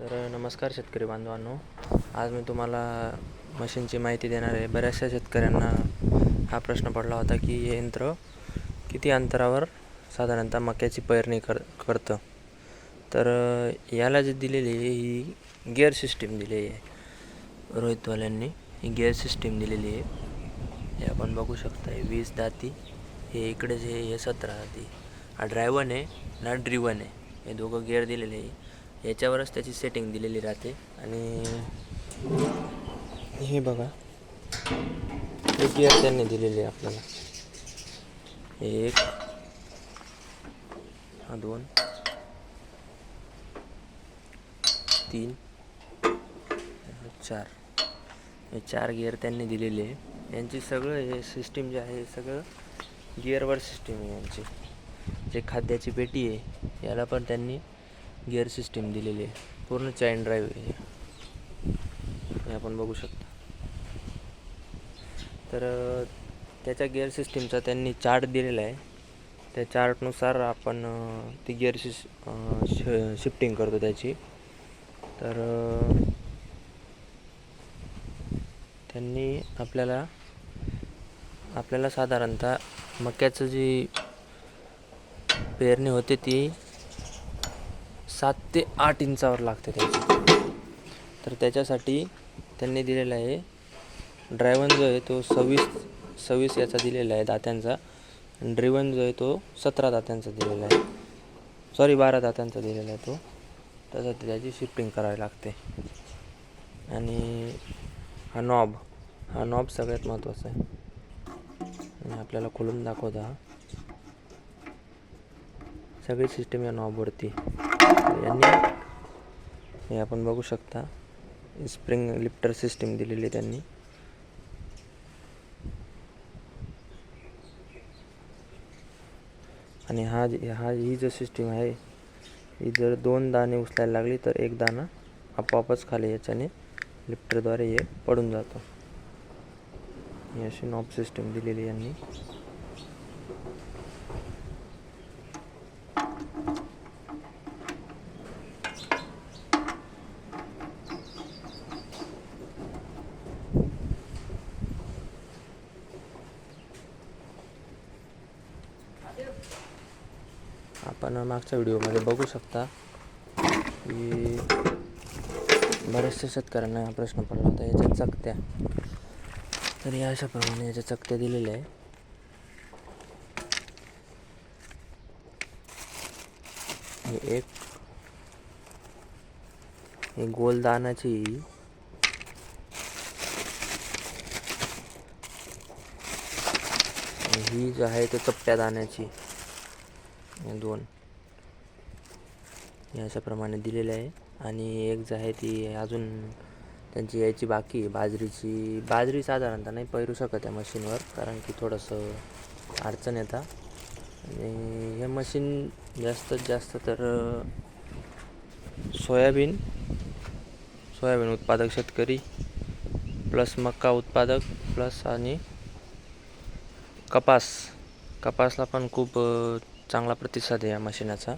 तर नमस्कार शेतकरी बांधवांनो. आज मी तुम्हाला मशीनची माहिती देणार आहे. बऱ्याचशा शेतकऱ्यांना हा प्रश्न पडला होता की हे यंत्र किती अंतरावर साधारणतः मक्याची पेरणी कर करतं? तर याला जे दिलेली आहे ही गिअर सिस्टीम दिलेली आहे. रोहितवाल्यांनी ही गिअर सिस्टीम दिलेली आहे. हे आपण बघू शकता आहे वीस दाती हे इकडे जे हे सतरा दाती. हा ड्रायवन आहे ना ड्रिवन आहे. हे दोघं गिअर दिलेले आहे. याच्यावरच त्याची सेटिंग दिलेली राहते. आणि हे बघा. हे गिअर त्यांनी दिलेले आहे आपल्याला. एक हा दोन तीन चार. हे चार गिअर त्यांनी दिलेले आहे. यांची सगळं हे सिस्टीम जे आहे सगळं गिअरवर सिस्टीम आहे यांची. जे खाद्याची पेटी आहे याला पण त्यांनी गिअर सिस्टीम दिलेली आहे. पूर्ण चॅन ड्राईव्ह आहे हे. आपण बघू शकता. तर त्याच्या गिअर सिस्टीमचा त्यांनी चार्ट दिलेला आहे. त्या चार्टनुसार आपण ती गिअर सिस शिफ्टिंग करतो त्याची. तर त्यांनी आपल्याला आपल्याला साधारणतः मक्याचं जी पेरणी होते ती सात ते आठ इंचावर लागते त्याची. तर त्याच्यासाठी त्यांनी दिलेला आहे ड्रायव्हन जो आहे तो सव्वीस सव्वीस याचा दिलेला आहे दात्यांचा ड्रिवन जो आहे तो सतरा दात्यांचा दिलेला आहे. सॉरी बारा दात्यांचा दिलेला आहे तो. त्यासाठी त्याची शिफ्टिंग करावी लागते. आणि हा नॉब हा नॉब सगळ्यात महत्त्वाचा आहे. आणि आपल्याला खोलून दाखवता हा. सगळी सिस्टीम या नॉबवरती यांनी हे आपण बघू शकता. स्प्रिंग लिफ्टर सिस्टीम दिलेली आहे त्यांनी. आणि हा हा ही जो सिस्टीम आहे ही जर दोन दाणे उचलायला लागली तर एक दाणा आपोआपच खाली याच्याने लिफ्टरद्वारे हे पडून जातो. ही अशी नॉब सिस्टीम दिलेली आहे यांनी. आपण मागच्या व्हिडिओमध्ये बघू शकता की बऱ्याचशा शेतकऱ्यांना हा प्रश्न पडला होता याच्या चकत्या. तर या अशा प्रमाणे याच्या चकत्या दिलेल्या आहे हे एक हे गोलदानाची ही जी आहे ते चपट्या दाण्याची. दोन. हे अशाप्रमाणे दिलेले आहे. आणि एक जी आहे ती अजून त्यांची यायची बाकी बाजरीची. बाजरी साधारणतः नाही पेरू शकत आहे मशीनवर कारण की थोडंसं अडचण येतात आणि हे मशीन जास्तीत जास्त तर सोयाबीन सोयाबीन उत्पादक शेतकरी प्लस मका उत्पादक प्लस आणि कपास. कपासला पण खूप चांगला प्रतिसाद आहे या मशीनाचा.